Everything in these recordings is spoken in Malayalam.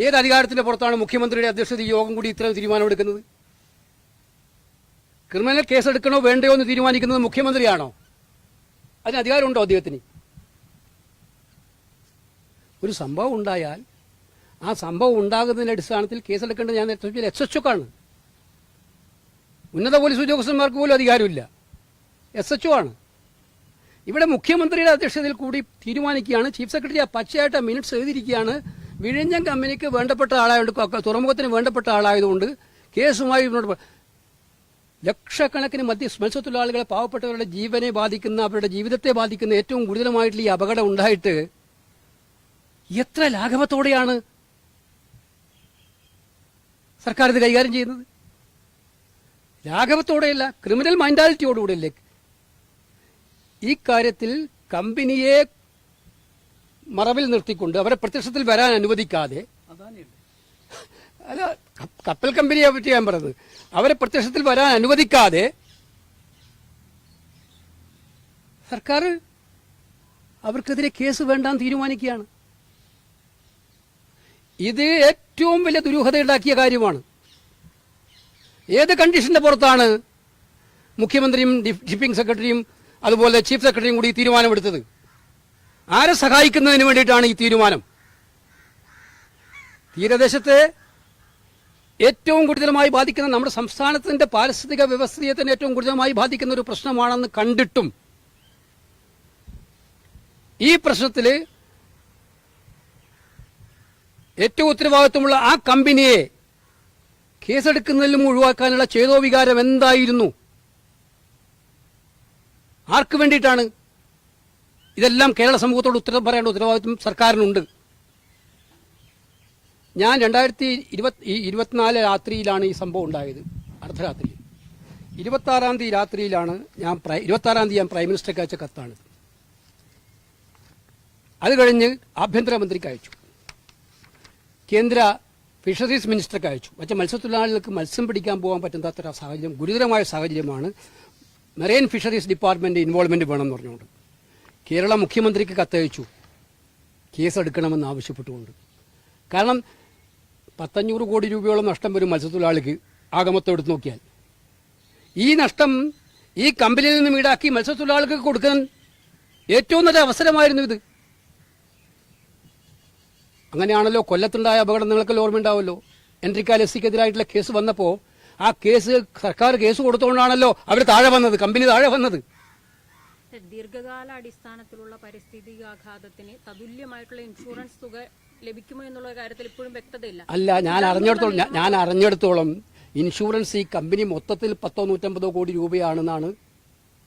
ഏത് അധികാരത്തിന്റെ പുറത്താണ് മുഖ്യമന്ത്രിയുടെ അധ്യക്ഷത യോഗം കൂടി ഇത്തരം തീരുമാനമെടുക്കുന്നത്? ക്രിമിനൽ കേസ് എടുക്കണോ വേണ്ടയോ എന്ന് തീരുമാനിക്കുന്നത് മുഖ്യമന്ത്രിയാണോ? അതിന് അധികാരമുണ്ടോ അദ്ദേഹത്തിന്? ഒരു സംഭവം ഉണ്ടായാൽ ആ സംഭവം ഉണ്ടാകുന്നതിന്റെ അടിസ്ഥാനത്തിൽ കേസെടുക്കേണ്ടത് ഞാൻ നേരത്തെ എസ് എച്ച് ആണ് ഉന്നത പോലീസ് ഉദ്യോഗസ്ഥന്മാർക്ക് പോലും അധികാരമില്ല. എസ് എച്ച് ആണ്. ഇവിടെ മുഖ്യമന്ത്രിയുടെ അധ്യക്ഷതയിൽ കൂടി തീരുമാനിക്കുകയാണ്. ചീഫ് സെക്രട്ടറി ആ പച്ചയായിട്ട് മിനിറ്റ്സ് എഴുതിയിരിക്കുകയാണ്. വിഴിഞ്ഞം കമ്പനിക്ക് വേണ്ടപ്പെട്ട ആളായതുകൊണ്ട് തുറമുഖത്തിന് വേണ്ടപ്പെട്ട ആളായതുകൊണ്ട് കേസുമായി ലക്ഷക്കണക്കിന് മധ്യ മത്സ്യത്തൊഴിലാളികളെ പാവപ്പെട്ടവരുടെ ജീവനെ ബാധിക്കുന്ന അവരുടെ ജീവിതത്തെ ബാധിക്കുന്ന ഏറ്റവും ഗുരുതരമായിട്ടുള്ള ഈ അപകടം ഉണ്ടായിട്ട് എത്ര ലാഘവത്തോടെയാണ് സർക്കാർ ഇത് കൈകാര്യം ചെയ്യുന്നത്? ലാഘവത്തോടെയല്ല ക്രിമിനൽ മൈൻഡാലിറ്റിയോടുകൂടിയല്ലേ ഈ കാര്യത്തിൽ കമ്പനിയെ മറവിൽ നിർത്തിക്കൊണ്ട് അവരെ പ്രത്യക്ഷത്തിൽ വരാൻ അനുവദിക്കാതെ അല്ല കപ്പൽ കമ്പനിയെ പറ്റി ഞാൻ പറഞ്ഞത്. അവരെ പ്രത്യക്ഷത്തിൽ വരാൻ അനുവദിക്കാതെ സർക്കാർ അവർക്കെതിരെ കേസ് വേണ്ടാൻ തീരുമാനിക്കുകയാണ്. ഇത് ഏറ്റവും വലിയ ദുരൂഹതയുണ്ടാക്കിയ കാര്യമാണ്. ഏത് കണ്ടീഷന്റെ പുറത്താണ് മുഖ്യമന്ത്രിയും ഷിപ്പിംഗ് സെക്രട്ടറിയും അതുപോലെ ചീഫ് സെക്രട്ടറിയും കൂടി തീരുമാനമെടുത്തത്? ആരെ സഹായിക്കുന്നതിന് വേണ്ടിയിട്ടാണ് ഈ തീരുമാനം? തീരദേശത്തെ ഏറ്റവും കൂടുതലുമായി ബാധിക്കുന്ന നമ്മുടെ സംസ്ഥാനത്തിന്റെ പാരിസ്ഥിതിക വ്യവസ്ഥയെ തന്നെ ഏറ്റവും കൂടുതലുമായി ബാധിക്കുന്ന ഒരു പ്രശ്നമാണെന്ന് കണ്ടിട്ടും ഈ പ്രശ്നത്തിൽ ഏറ്റവും ഉത്തരവാദിത്വമുള്ള ആ കമ്പനിയെ കേസെടുക്കുന്നതിലും ഒഴിവാക്കാനുള്ള ചേതോ വികാരം എന്തായിരുന്നു? ആർക്ക് വേണ്ടിയിട്ടാണ് ഇതെല്ലാം കേരള സമൂഹത്തോട് ഉത്തരം പറയേണ്ട ഉത്തരവാദിത്വം സർക്കാരിനുണ്ട്. ഞാൻ രണ്ടായിരത്തി ഇരുപത്തി ഇരുപത്തിനാല് രാത്രിയിലാണ് ഈ സംഭവം ഉണ്ടായത് അർദ്ധരാത്രി ഇരുപത്തി ആറാം തീയതി രാത്രിയിലാണ് ഞാൻ പ്രൈ- ഇരുപത്തി ആറാം തീയതി ഞാൻ പ്രൈം മിനിസ്റ്റർക്ക് അയച്ച കത്താണ് അത് കഴിഞ്ഞ് ആഭ്യന്തരമന്ത്രിക്ക് അയച്ചു. കേന്ദ്ര ഫിഷറീസ് മിനിസ്റ്റർക്ക് അയച്ചു. മറ്റേ മത്സ്യത്തൊഴിലാളികൾക്ക് മത്സ്യം പിടിക്കാൻ പോകാൻ പറ്റുന്നത്ര സാഹചര്യം ഗുരുതരമായ സാഹചര്യമാണ് മെറൈൻ ഫിഷറീസ് ഡിപ്പാർട്ട്മെന്റ് ഇൻവോൾവ്മെന്റ് വേണമെന്ന് പറഞ്ഞുകൊണ്ട്. കേരള മുഖ്യമന്ത്രിക്ക് കത്തയച്ചു. കേസെടുക്കണമെന്ന് ആവശ്യപ്പെട്ടുകൊണ്ട്. കാരണം പത്തഞ്ഞൂറ് കോടി രൂപയോളം നഷ്ടം വരും മത്സ്യത്തൊഴിലാളിക്ക് ആഗമത്തെ എടുത്ത് നോക്കിയാൽ. ഈ നഷ്ടം ഈ കമ്പനിയിൽ നിന്നും ഈടാക്കി മത്സ്യത്തൊഴിലാളികൾക്ക് കൊടുക്കാൻ ഏറ്റവും നല്ല അവസരമായിരുന്നു ഇത്. അങ്ങനെയാണല്ലോ കൊല്ലത്തുണ്ടായ അപകടം നിങ്ങൾക്ക് ഓർമ്മയുണ്ടാവുമല്ലോ. എൻട്രിക്കാൽ എസ് കേസ് വന്നപ്പോൾ ആ കേസ് സർക്കാർ കേസ് കൊടുത്തുകൊണ്ടാണല്ലോ അവർ താഴെ വന്നത് കമ്പനി താഴെ വന്നത്. ദീർഘകാല അടിസ്ഥാനത്തിലുള്ള പരിസ്ഥിതികാഘാതത്തിന് തതുല്യമായിട്ടുള്ള ഇൻഷുറൻസ് തുക ലഭിക്കുമോ എന്നുള്ള കാര്യത്തിൽ ഇപ്പോഴും വ്യക്തതയില്ല. അല്ല ഞാൻ അറിഞ്ഞിടത്തോളം ഞാൻ- അറിഞ്ഞെടുത്തോളം ഇൻഷുറൻസ് ഈ കമ്പനി മൊത്തത്തിൽ പത്തോ നൂറ്റമ്പതോ കോടി രൂപയാണെന്നാണ്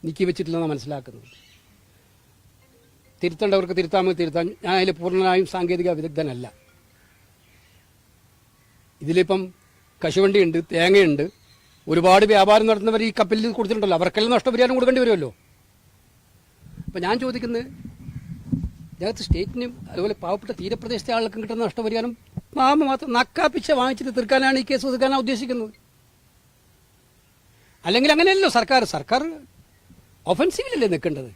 നീക്കി വെച്ചിട്ടില്ലെന്ന് മനസ്സിലാക്കുന്നത്. തിരുത്തേണ്ടവർക്ക് തിരുത്താമെന്ന് തിരുത്താൻ ഞാൻ അതിൽ പൂർണമായും സാങ്കേതിക വിദഗ്ധനല്ല. ഇതിലിപ്പം കശുവണ്ടിയുണ്ട് തേങ്ങയുണ്ട് ഒരുപാട് വ്യാപാരം നടത്തുന്നവർ ഈ കപ്പലിൽ കൊടുത്തിട്ടുണ്ടല്ലോ. അവർക്കെല്ലാം നഷ്ടപരിഹാരം കൊടുക്കേണ്ടി വരുമല്ലോ. അപ്പം ഞാൻ ചോദിക്കുന്നത് ഇതിനകത്ത് സ്റ്റേറ്റിനും അതുപോലെ പാവപ്പെട്ട തീരപ്രദേശത്തെ ആൾക്കും കിട്ടുന്ന നഷ്ടപരിഹാരം മാമ മാത്രം നക്കാപ്പിച്ച വാങ്ങിച്ചിട്ട് തീർക്കാനാണ് ഈ കേസ് തീർക്കാനാണ് ഉദ്ദേശിക്കുന്നത്. അല്ലെങ്കിൽ അങ്ങനെയല്ലോ സർക്കാർ. സർക്കാർ ഒഫൻസീവിലല്ലേ നിൽക്കേണ്ടത്?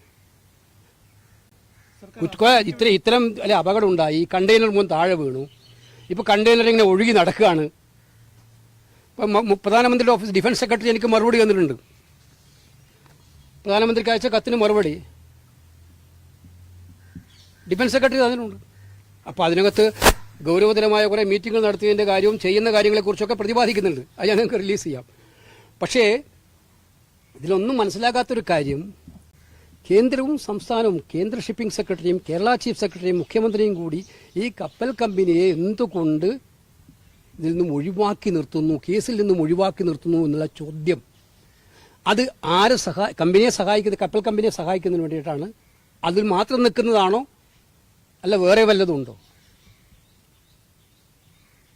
ഇത്ര ഇത്തരം അല്ലെ അപകടം ഉണ്ടായി കണ്ടെയ്നർ മുൻ താഴെ വീണു. ഇപ്പൊ കണ്ടെയ്നർ ഇങ്ങനെ ഒഴുകി നടക്കുകയാണ്. ഇപ്പം പ്രധാനമന്ത്രിയുടെ ഓഫീസ് ഡിഫൻസ് സെക്രട്ടറി എനിക്ക് മറുപടി തന്നിട്ടുണ്ട്. പ്രധാനമന്ത്രിക്ക് അയച്ച കത്തിന് മറുപടി. ഡിഫൻസ് സെക്രട്ടറി അതിനുണ്ട് അപ്പോൾ അതിനകത്ത് ഗൗരവതരമായ കുറേ മീറ്റിങ്ങുകൾ നടത്തിയതിന്റെ കാര്യവും ചെയ്യുന്ന കാര്യങ്ങളെക്കുറിച്ചൊക്കെ പ്രതിപാദിക്കുന്നുണ്ട്. അത് ഞാൻ നിങ്ങൾക്ക് റിലീസ് ചെയ്യാം. പക്ഷേ ഇതിലൊന്നും മനസ്സിലാകാത്തൊരു കാര്യം കേന്ദ്രവും സംസ്ഥാനവും കേന്ദ്ര ഷിപ്പിംഗ് സെക്രട്ടറിയും കേരള ചീഫ് സെക്രട്ടറിയും മുഖ്യമന്ത്രിയും കൂടി ഈ കപ്പൽ കമ്പനിയെ എന്തുകൊണ്ട് ഇതിൽ നിന്നും ഒഴിവാക്കി നിർത്തുന്നു കേസിൽ നിന്നും ഒഴിവാക്കി നിർത്തുന്നു എന്നുള്ള ചോദ്യം. അത് ആരെ സഹായ കമ്പനിയെ സഹായിക്കുന്നത് കപ്പൽ കമ്പനിയെ സഹായിക്കുന്നതിന് വേണ്ടിയിട്ടാണ്. അതിൽ മാത്രം നിൽക്കുന്നതാണോ അല്ല വേറെ വല്ലതും ഉണ്ടോ?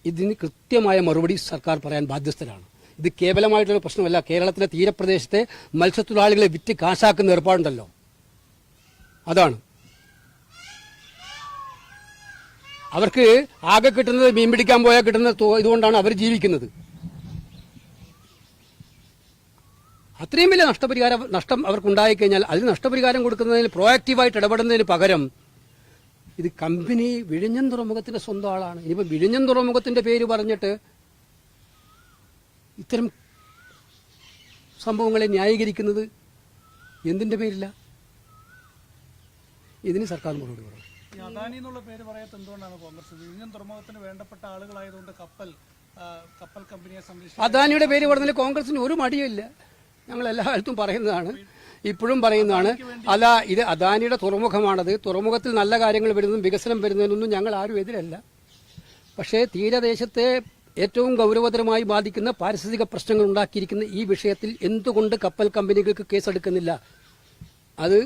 ഇതിന് കൃത്യമായ മറുപടി സർക്കാർ പറയാൻ ബാധ്യസ്ഥരാണ്. ഇത് കേവലമായിട്ടുള്ള പ്രശ്നമല്ല. കേരളത്തിലെ തീരപ്രദേശത്തെ മത്സ്യത്തൊഴിലാളികളെ വിറ്റ് കാശാക്കുന്ന ഏർപ്പാടുണ്ടല്ലോ. അതാണ്. അവർക്ക് ആകെ കിട്ടുന്നത് മീൻ പിടിക്കാൻ പോയാൽ കിട്ടുന്ന ഇതുകൊണ്ടാണ് അവർ ജീവിക്കുന്നത്. അത്രയും വലിയ നഷ്ടപരിഹാരം നഷ്ടം അവർക്ക് ഉണ്ടായിക്കഴിഞ്ഞാൽ അതിന് നഷ്ടപരിഹാരം കൊടുക്കുന്നതിന് പ്രോയാക്റ്റീവായിട്ട് ഇടപെടുന്നതിന് പകരം ഇത് കമ്പനി വിഴിഞ്ഞം തുറമുഖത്തിന്റെ സ്വന്തം ആളാണ്. ഇനിയിപ്പോൾ വിഴിഞ്ഞം തുറമുഖത്തിന്റെ പേര് പറഞ്ഞിട്ട് ഇത്തരം സംഭവങ്ങളെ ന്യായീകരിക്കുന്നത് എന്തിന്റെ പേരില്ല ഇതിന് സർക്കാർ മറുപടി പറയും അദാനി എന്നുള്ള പേര് പറയാത്ത എന്തുകൊണ്ടാണ് കോൺഗ്രസ്? വിഴിഞ്ഞം തുറമുഖത്തിന് വേണ്ടപ്പെട്ട ആളുകളായതുകൊണ്ട് കപ്പൽ കപ്പൽ കമ്പനിയെ അദാനിയുടെ പേര് പറഞ്ഞാൽ കോൺഗ്രസിന് ഒരു മടിയില്ല ഞങ്ങൾ എല്ലായിടത്തും പറയുന്നതാണ് ഇപ്പോഴും പറയുന്നതാണ് അല്ല ഇത് അദാനിയുടെ തുറമുഖമാണത്. തുറമുഖത്തിൽ നല്ല കാര്യങ്ങൾ വരുന്നതും വികസനം വരുന്നതിനൊന്നും ഞങ്ങൾ ആരും എതിരല്ല. പക്ഷേ തീരദേശത്തെ ഏറ്റവും ഗൗരവതരമായി ബാധിക്കുന്ന പാരിസ്ഥിതിക പ്രശ്നങ്ങൾ ഉണ്ടാക്കിയിരിക്കുന്ന ഈ വിഷയത്തിൽ എന്തുകൊണ്ട് കപ്പൽ കമ്പനികൾക്ക് കേസെടുക്കുന്നില്ല? അത്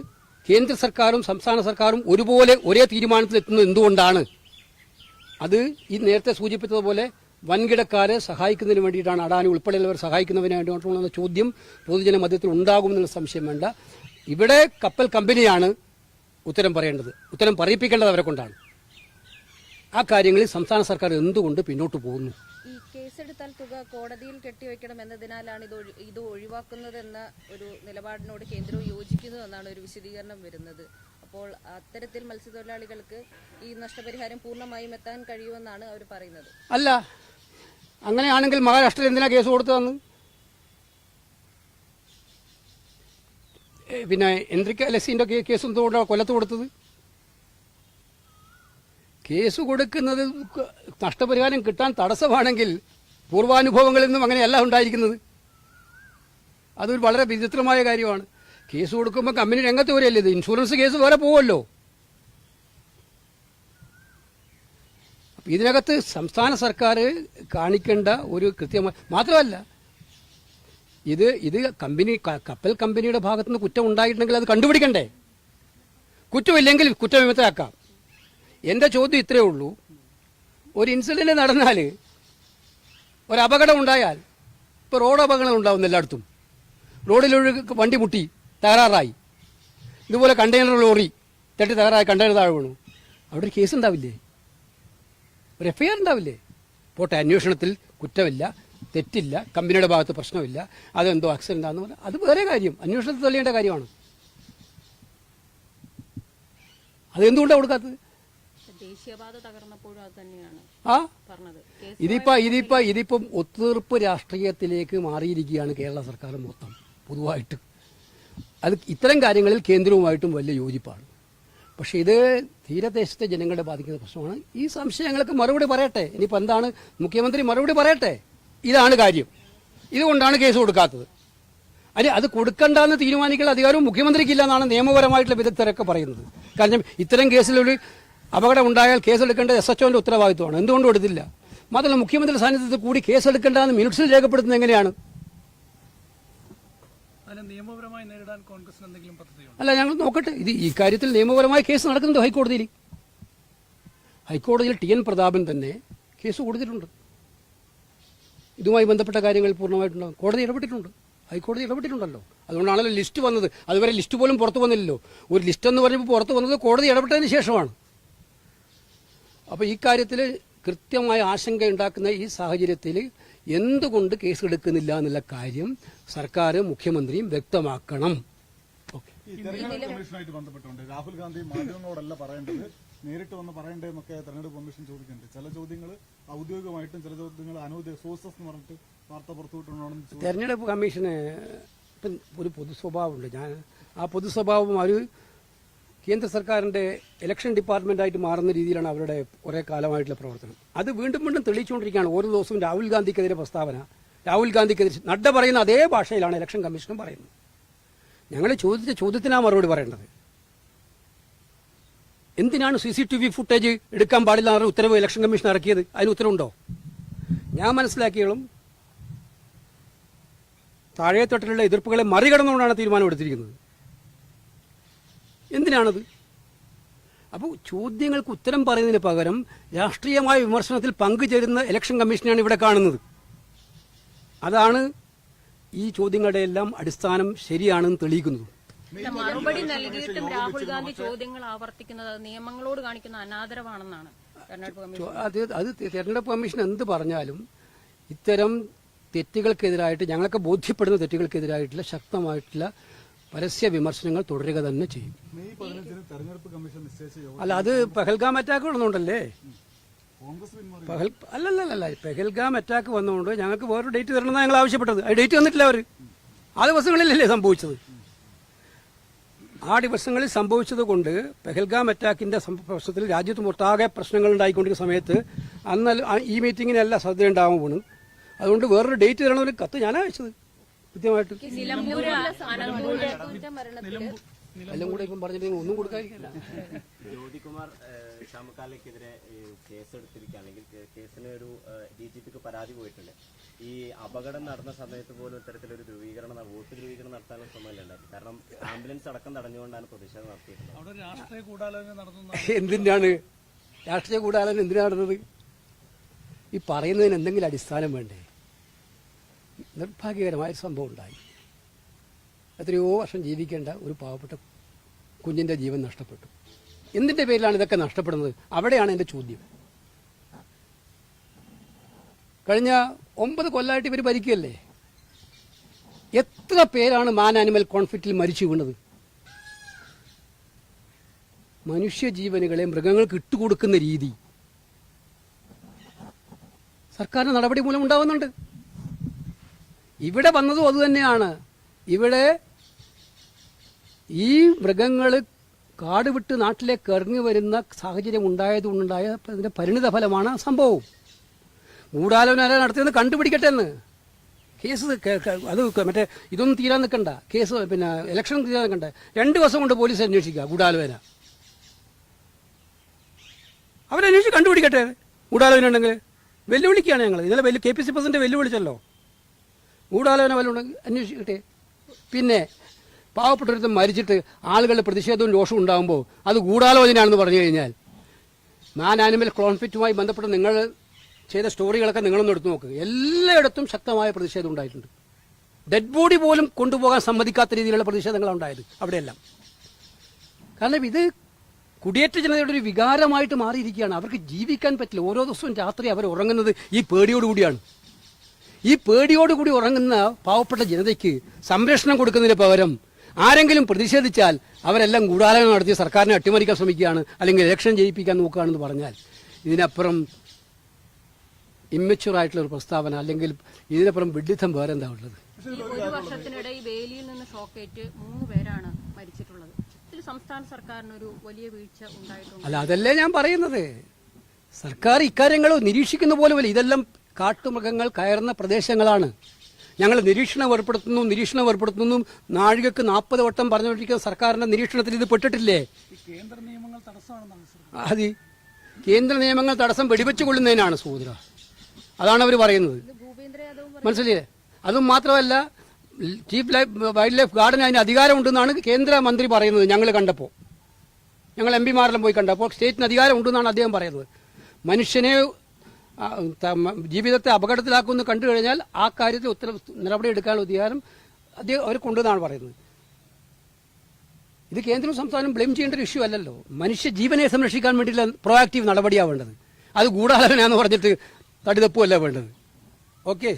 കേന്ദ്ര സർക്കാരും സംസ്ഥാന സർക്കാരും ഒരുപോലെ ഒരേ തീരുമാനത്തിലെത്തുന്നത് എന്തുകൊണ്ടാണ്? അത് ഈ നേരത്തെ സൂചിപ്പിച്ചതുപോലെ വൻകിടക്കാരെ സഹായിക്കുന്നതിന് വേണ്ടിയിട്ടാണ് അഡാനി ഉൾപ്പെടെയുള്ളവർ സഹായിക്കുന്നതിന് വേണ്ടിയിട്ടുള്ള ചോദ്യം പൊതുജന മധ്യത്തിൽ ഉണ്ടാകുമെന്നുള്ള സംശയം വേണ്ട. ഇവിടെ കപ്പൽ കമ്പനിയാണ് ഉത്തരം പറയേണ്ടത്. ഉത്തരം പറയിപ്പിക്കേണ്ടത് അവരെ കൊണ്ടാണ്. ആ കാര്യങ്ങളിൽ സംസ്ഥാന സർക്കാർ എന്തുകൊണ്ട് പിന്നോട്ട് പോകുന്നു? ഈ കേസെടുത്താൽ തുക കോടതിയിൽ കെട്ടിവെക്കണം എന്നതിനാലാണ് ഇത് ഇത് ഒഴിവാക്കുന്നതെന്ന ഒരു നിലപാടിനോട് കേന്ദ്രവും യോജിക്കുന്നു എന്നാണ് ഒരു വിശദീകരണം വരുന്നത്. അപ്പോൾ അത്തരത്തിൽ മത്സ്യത്തൊഴിലാളികൾക്ക് ഈ നഷ്ടപരിഹാരം പൂർണമായും എത്താൻ കഴിയുമെന്നാണ് അവർ പറയുന്നത്. അല്ല അങ്ങനെയാണെങ്കിൽ മഹാരാഷ്ട്രയിൽ എന്തിനാ കേസ് കൊടുത്തതെന്ന്? പിന്നെ എന്ത്രിക്ക അലസിന്റെ കേസ് എന്തുകൊണ്ടാണ് കൊല്ലത്ത് കൊടുത്തത്? കേസ് കൊടുക്കുന്നത് നഷ്ടപരിഹാരം കിട്ടാൻ തടസ്സമാണെങ്കിൽ പൂർവാനുഭവങ്ങളിൽ നിന്നും അങ്ങനെയല്ല ഉണ്ടായിരിക്കുന്നത്. അതൊരു വളരെ വിചിത്രമായ കാര്യമാണ്. കേസ് കൊടുക്കുമ്പോൾ കമ്പനി രംഗത്ത് വരെയല്ലേ ഇത്? ഇൻഷുറൻസ് കേസ് വേറെ പോവല്ലോ. ഇതിനകത്ത് സംസ്ഥാന സർക്കാർ കാണിക്കേണ്ട ഒരു കൃത്യമായ മാത്രമല്ല ഇത് ഇത് കമ്പനി കപ്പൽ കമ്പനിയുടെ ഭാഗത്തുനിന്ന് കുറ്റം ഉണ്ടായിട്ടുണ്ടെങ്കിൽ അത് കണ്ടുപിടിക്കണ്ടേ? കുറ്റമില്ലെങ്കിൽ കുറ്റവിമുക്തരാക്കാം. എന്റെ ചോദ്യം ഇത്രയേ ഉള്ളൂ. ഒരു ഇൻസിഡന്റ് നടന്നാൽ ഒരു ഉണ്ടായാൽ ഇപ്പോൾ റോഡ് അപകടം ഉണ്ടാവുന്നു എല്ലായിടത്തും. റോഡിലൊരു വണ്ടി മുട്ടി തകരാറായി. ഇതുപോലെ കണ്ടെയ്നർ ലോറി തട്ടി തകരാറായി കണ്ടെയ്നർ താഴെ വീണു. അവിടെ ഒരു കേസ് ഉണ്ടാവില്ലേ? ഒരു എഫ് ഐ ആർ ഉണ്ടാവില്ലേ? പോട്ടെ അന്വേഷണത്തിൽ കുറ്റമില്ല തെറ്റില്ല കമ്പനിയുടെ ഭാഗത്ത് പ്രശ്നമില്ല അതെന്തോ ആക്സിഡന്റ് ആണെന്ന് പറഞ്ഞാൽ അത് വേറെ കാര്യം. അന്വേഷണത്തിൽ തെളിയേണ്ട കാര്യമാണ്. അതെന്തുകൊണ്ടാണ് കൊടുക്കാത്തത്? ആ? ഇതിപ്പോ ഇതിപ്പോ ഇതിപ്പം ഒത്തുതീർപ്പ് രാഷ്ട്രീയത്തിലേക്ക് മാറിയിരിക്കുകയാണ് കേരള സർക്കാർ മൊത്തം പൊതുവായിട്ട്. അത് ഇത്തരം കാര്യങ്ങളിൽ കേന്ദ്രവുമായിട്ടും വലിയ യോജിപ്പാണ്. പക്ഷേ ഇത് തീരദേശത്തെ ജനങ്ങളെ ബാധിക്കുന്ന പ്രശ്നമാണ്. ഈ സംശയങ്ങൾക്ക് മറുപടി പറയട്ടെ. ഇനിയിപ്പോൾ എന്താണ്? മുഖ്യമന്ത്രി മറുപടി പറയട്ടെ? ഇതാണ് കാര്യം. ഇതുകൊണ്ടാണ് കേസ് കൊടുക്കാത്തത്. അല്ലെ അത് കൊടുക്കണ്ടെന്ന് തീരുമാനിക്കുന്ന അധികാരവും മുഖ്യമന്ത്രിക്കില്ല എന്നാണ് നിയമപരമായിട്ടുള്ള വിദഗ്ധരൊക്കെ പറയുന്നത്. കാരണം ഇത്തരം കേസിലൊരു അപകടം ഉണ്ടായാൽ കേസെടുക്കേണ്ടത് എസ് എച്ച് ഒന്റെ ഉത്തരവാദിത്വമാണ്. എന്തുകൊണ്ടും എടുത്തില്ല. മാത്രമല്ല മുഖ്യമന്ത്രി സാന്നിധ്യത്തിൽ കൂടി കേസെടുക്കേണ്ടതെന്ന് മിനിറ്റ്സിൽ രേഖപ്പെടുത്തുന്നത് എങ്ങനെയാണ്? നിയമപരമായി നേരിടാൻ അല്ല ഞങ്ങൾ നോക്കട്ടെ. ഇത് ഈ കാര്യത്തിൽ നിയമപരമായ കേസ് നടക്കുന്നുണ്ട് ഹൈക്കോടതിയിൽ. ഹൈക്കോടതിയിൽ ടി എൻ പ്രതാപൻ തന്നെ കേസ് കൊടുത്തിട്ടുണ്ട്. ഇതുമായി ബന്ധപ്പെട്ട കാര്യങ്ങൾ പൂർണമായിട്ടുണ്ടാകും കോടതി ഇടപെട്ടിട്ടുണ്ട്. ഹൈക്കോടതി ഇടപെട്ടിട്ടുണ്ടല്ലോ. അതുകൊണ്ടാണല്ലോ ലിസ്റ്റ് വന്നത്. അതുവരെ ലിസ്റ്റ് പോലും പുറത്തു വന്നില്ലല്ലോ. ഒരു ലിസ്റ്റ് എന്ന് പറയുമ്പോൾ പുറത്തു വന്നത് കോടതി ഇടപെട്ടതിന് ശേഷമാണ്. അപ്പോൾ ഈ കാര്യത്തിൽ കൃത്യമായ ആശങ്ക ഉണ്ടാക്കുന്ന ഈ സാഹചര്യത്തിൽ എന്തുകൊണ്ട് കേസ് എടുക്കുന്നില്ല എന്നുള്ള കാര്യം സർക്കാർ മുഖ്യമന്ത്രിയും വ്യക്തമാക്കണം. ഈ തെരഞ്ഞെടുപ്പ് രാഹുൽ ഗാന്ധി മാധ്യമങ്ങളോടല്ല പറയേണ്ടത്. നേരിട്ട് വന്ന് പറയേണ്ടതെന്നൊക്കെ തെരഞ്ഞെടുപ്പ് കമ്മീഷൻ ചോദിക്കുന്നുണ്ട്. ചില ചോദ്യങ്ങൾ ഔദ്യോഗികമായിട്ടും ചില ചോദ്യങ്ങൾ അനൗദ്യോഗിക സോഴ്സസ് എന്ന് പറഞ്ഞിട്ട് വാർത്ത പുറത്തുവിട്ടുണ്ടോ തെരഞ്ഞെടുപ്പ് കമ്മീഷന് ഇപ്പം ഒരു പൊതു സ്വഭാവമുണ്ട്. ഞാൻ ആ പൊതു സ്വഭാവം ഒരു കേന്ദ്ര സർക്കാരിന്റെ ഇലക്ഷൻ ഡിപ്പാർട്ട്മെന്റായിട്ട് മാറുന്ന രീതിയിലാണ് അവരുടെ കുറേ കാലമായിട്ടുള്ള പ്രവർത്തനം. അത് വീണ്ടും വീണ്ടും തെളിയിച്ചുകൊണ്ടിരിക്കുകയാണ്. ഓരോ ദിവസവും രാഹുൽ ഗാന്ധിക്കെതിരെ പ്രസ്താവന രാഹുൽ ഗാന്ധിക്കെതിരെ നഡ്ഡ പറയുന്ന അതേ ഭാഷയിലാണ് ഇലക്ഷൻ കമ്മീഷനും പറയുന്നത്. ഞങ്ങൾ ചോദിച്ച ചോദ്യത്തിനാ മറുപടി പറയേണ്ടത്? എന്തിനാണ് C C T V footage എടുക്കാൻ പാടില്ല എന്നൊരു ഉത്തരവ് ഇലക്ഷൻ കമ്മീഷൻ ഇറക്കിയത്? അതിന് ഉത്തരവുണ്ടോ? ഞാൻ മനസ്സിലാക്കിയോളും താഴെത്തട്ടിലുള്ള എതിർപ്പുകളെ മറികടന്നുകൊണ്ടാണ് തീരുമാനം എടുത്തിരിക്കുന്നത്. എന്തിനാണത്? അപ്പോൾ ചോദ്യങ്ങൾക്ക് ഉത്തരം പറയുന്നതിന് പകരം രാഷ്ട്രീയമായ വിമർശനത്തിൽ പങ്കുചേരുന്ന ഇലക്ഷൻ കമ്മീഷനെയാണ് ഇവിടെ കാണുന്നത്. അതാണ് ഈ ചോദ്യങ്ങളുടെ എല്ലാം അടിസ്ഥാനം ശരിയാണെന്ന് തെളിയിക്കുന്നത്. മറുപടി നൽകിയിട്ടും രാഹുൽ ഗാന്ധി ചോദ്യങ്ങൾ ആവർത്തിക്കുന്നത് നിയമങ്ങളോട് കാണിക്കുന്ന അനാദരവാണെന്നാണ് അത് അത് തെരഞ്ഞെടുപ്പ് കമ്മീഷൻ എന്ത് പറഞ്ഞാലും ഇത്തരം തെറ്റുകൾക്കെതിരായിട്ട് ഞങ്ങൾക്ക് ബോധ്യപ്പെടുന്ന തെറ്റുകൾക്കെതിരായിട്ടുള്ള ശക്തമായിട്ടുള്ള പരസ്യ വിമർശനങ്ങൾ തുടരുക തന്നെ ചെയ്യും. അല്ല അത് പെഹൽഗാം അറ്റാക്ക് വന്നുകൊണ്ടല്ലേ പഹൽ അല്ലല്ലല്ല പെഹൽഗാം അറ്റാക്ക് വന്നുകൊണ്ട് ഞങ്ങൾക്ക് വേറൊരു ഡേറ്റ് തരണമെന്നാണ് ഞങ്ങൾ ആവശ്യപ്പെട്ടത്. ആ ഡേറ്റ് തന്നിട്ടില്ല അവർ. ആ ദിവസങ്ങളിലല്ലേ സംഭവിച്ചത്. ആ ദിവസങ്ങളിൽ സംഭവിച്ചത് കൊണ്ട് പെഹൽഗാം അറ്റാക്കിന്റെ പ്രശ്നത്തിൽ രാജ്യത്ത് മൊട്ടാകെ പ്രശ്നങ്ങൾ ഉണ്ടായിക്കൊണ്ടിരിക്കുന്ന സമയത്ത് അന്നല്ല ഈ മീറ്റിങ്ങിനെല്ലാം ശ്രദ്ധ ഉണ്ടാവാൻ അതുകൊണ്ട് വേറൊരു ഡേറ്റ് തരണമെന്നൊരു കത്ത് ഞാനാ അയച്ചത്. കൃത്യമായിട്ട് എല്ലാം കൂടെ ഇപ്പം പറഞ്ഞിട്ട് ഒന്നും കൊടുക്കാതിരിക്കില്ല ജ്യോതികുമാർ ഷാമക്കാലയ്ക്കെതിരെ കേസെടുത്തിരിക്കുക അല്ലെങ്കിൽ കേസിന് ഒരു ഡി ജി പിക്ക് പരാതി പോയിട്ടുണ്ട്. ഈ അപകടം നടന്ന സമയത്ത് പോലും ഇത്തരത്തിലൊരു ധ്രുവീകരണം വോട്ട് ധ്രുവീകരണം നടത്താനുള്ള ശ്രമമല്ല ഉണ്ടായി കാരണം ആംബുലൻസ് അടക്കം തടഞ്ഞുകൊണ്ടാണ് പ്രതിഷേധം നടത്തിയിട്ടുള്ളത് എന്തിനാണ്? രാഷ്ട്രീയ കൂടാലോചന എന്തിനാണ് നടന്നത്? ഈ പറയുന്നതിന് എന്തെങ്കിലും അടിസ്ഥാനം വേണ്ടേ? നിർഭാഗ്യകരമായ സംഭവം ഉണ്ടായി. എത്രയോ വർഷം ജീവിക്കേണ്ട ഒരു പാവപ്പെട്ട കുഞ്ഞിന്റെ ജീവൻ നഷ്ടപ്പെട്ടു. എന്തിന്റെ പേരിലാണ് ഇതൊക്കെ നഷ്ടപ്പെടുന്നത്? അവിടെയാണ് എന്റെ ചോദ്യം. കഴിഞ്ഞ ഒമ്പത് കൊല്ലമായിട്ട് ഇവർ ഭരിക്കുകയല്ലേ? എത്ര പേരാണ് മാൻ ആനിമൽ കോൺഫ്ലിക്റ്റിൽ മരിച്ചു വീണത്? മനുഷ്യജീവനുകളെ മൃഗങ്ങൾക്ക് ഇട്ടുകൊടുക്കുന്ന രീതി. സർക്കാരിന്റെ നടപടി മൂലം ഉണ്ടാവുന്നുണ്ട്. ഇവിടെ വന്നതും അതുതന്നെയാണ് ഇവിടെ ഈ മൃഗങ്ങൾ കാട് വിട്ട് നാട്ടിലേക്ക് ഇറങ്ങി വരുന്ന സാഹചര്യം ഉണ്ടായതുകൊണ്ടുണ്ടായ അതിന്റെ പരിണിത ഫലമാണ് സംഭവം. ഗൂഢാലോചന നടത്തിയെന്ന് കണ്ടുപിടിക്കട്ടെ എന്ന്. കേസ് അത് മറ്റേ ഇതൊന്നും തീരാൻ നിൽക്കണ്ട. കേസ് പിന്നെ ഇലക്ഷൻ തീരാൻ നിൽക്കണ്ട. രണ്ട് ദിവസം കൊണ്ട് പോലീസ് അന്വേഷിക്കുക ഗൂഢാലോചന അവരന്വേഷിച്ച് കണ്ടുപിടിക്കട്ടെ. ഗൂഢാലോചന ഉണ്ടെങ്കിൽ. വെല്ലുവിളിക്കുകയാണ് ഞങ്ങൾ ഇന്നലെ വെല്ലു കെ പി സി പ്രസിഡന്റ് വെല്ലുവിളിച്ചല്ലോ. ഗൂഢാലോചന വല്ല ഉണ്ടെങ്കിൽ അന്വേഷിക്കട്ടെ. പിന്നെ പാവപ്പെട്ടൊരുത്തം മരിച്ചിട്ട് ആളുകളുടെ പ്രതിഷേധവും രോഷവും ഉണ്ടാകുമ്പോൾ അത് ഗൂഢാലോചനയാണെന്ന് പറഞ്ഞു കഴിഞ്ഞാൽ മാൻ ആനിമൽ കോൺഫ്ലിക്റ്റുമായി ബന്ധപ്പെട്ട് നിങ്ങൾ ചെയ്ത സ്റ്റോറികളൊക്കെ നിങ്ങളൊന്ന് എടുത്തു നോക്ക്. എല്ലായിടത്തും ശക്തമായ പ്രതിഷേധം ഉണ്ടായിട്ടുണ്ട്. ഡെഡ് ബോഡി പോലും കൊണ്ടുപോകാൻ സമ്മതിക്കാത്ത രീതിയിലുള്ള പ്രതിഷേധങ്ങളാണ് ഉണ്ടായത് അവിടെയെല്ലാം. കാരണം ഇത് കുടിയേറ്റ ജനതയുടെ ഒരു വികാരമായിട്ട് മാറിയിരിക്കുകയാണ്. അവർക്ക് ജീവിക്കാൻ പറ്റില്ല. ഓരോ ദിവസവും രാത്രി അവർ ഉറങ്ങുന്നത് ഈ പേടിയോടുകൂടിയാണ്. ഈ പേടിയോടുകൂടി ഉറങ്ങുന്ന പാവപ്പെട്ട ജനതയ്ക്ക് സംരക്ഷണം കൊടുക്കുന്നതിന് പകരം ആരെങ്കിലും പ്രതിഷേധിച്ചാൽ അവരെല്ലാം ഗൂഢാലോചന നടത്തി സർക്കാരിനെ അട്ടിമറിക്കാൻ ശ്രമിക്കുകയാണ് അല്ലെങ്കിൽ ഇലക്ഷൻ ജയിപ്പിക്കാൻ നോക്കുകയാണെന്ന് പറഞ്ഞാൽ ഇതിനപ്പുറം ഇമ്മച്യൂർ ആയിട്ടുള്ള ഒരു പ്രസ്താവന അല്ലെങ്കിൽ ഇതിനപ്പുറം വിഡിത്തം വേറെ എന്താ ഉള്ളത് ഒരു വർഷത്തിനിടെ ഈ വേലിയിൽ നിന്ന് ഷോക്കേറ്റ് മൂന്ന് പേരാണ് മരിച്ചിട്ടുള്ളത്. സംസ്ഥാന സർക്കാരിന് ഒരു വലിയ വീഴ്ച ഉണ്ടായിട്ടുണ്ട്. അല്ല അതല്ലേ ഞാൻ പറയുന്നത്. സർക്കാർ ഇക്കാര്യങ്ങൾ നിരീക്ഷിക്കുന്ന പോലെ ഇതെല്ലാം കാട്ടുമൃഗങ്ങൾ കയറുന്ന പ്രദേശങ്ങളാണ്. ഞങ്ങൾ നിരീക്ഷണം ഏർപ്പെടുത്തുന്നു നിരീക്ഷണം ഏർപ്പെടുത്തുന്നു. നാഴികക്ക് നാൽപ്പത് വട്ടം പറഞ്ഞുകൊണ്ടിരിക്കുന്ന സർക്കാരിന്റെ നിരീക്ഷണത്തിൽ ഇത് പെട്ടിട്ടില്ലേ? ഈ കേന്ദ്ര നിയമങ്ങൾ അതി കേന്ദ്ര നിയമങ്ങൾ തടസ്സം വെടിവെച്ചു കൊള്ളുന്നതിനാണ് സൂത്ര. അതാണ് അവർ പറയുന്നത്. മനസ്സിലെ മനസ്സിലായില്ലേ? അതും മാത്രമല്ല ചീഫ് ലൈഫ് വൈൽഡ് ലൈഫ് ഗാർഡന് അതിന് അധികാരമുണ്ടെന്നാണ് കേന്ദ്ര മന്ത്രി പറയുന്നത് ഞങ്ങൾ കണ്ടപ്പോൾ. ഞങ്ങൾ എം പിമാരെല്ലാം പോയി കണ്ടപ്പോൾ സ്റ്റേറ്റിന് അധികാരമുണ്ടെന്നാണ് അദ്ദേഹം പറയുന്നത്. മനുഷ്യനെ ജീവിതത്തെ അപകടത്തിലാക്കുമെന്ന് കണ്ടു കഴിഞ്ഞാൽ ആ കാര്യത്തിൽ ഉത്തര നടപടി എടുക്കാനുള്ള അധികാരം അദ്ദേഹം അവർ കൊണ്ടുവന്നാണ് പറയുന്നത്. ഇത് കേന്ദ്രവും സംസ്ഥാനം ബ്ലെയിം ചെയ്യേണ്ട ഒരു ഇഷ്യൂ അല്ലല്ലോ. മനുഷ്യ ജീവനെ സംരക്ഷിക്കാൻ വേണ്ടിയിട്ടുള്ള പ്രോആക്റ്റീവ് നടപടിയാണ് വേണ്ടത്. അത് ഗൂഢാലോചന എന്ന് പറഞ്ഞിട്ട് തടിതപ്പുമല്ല വേണ്ടത്. ഓക്കെ?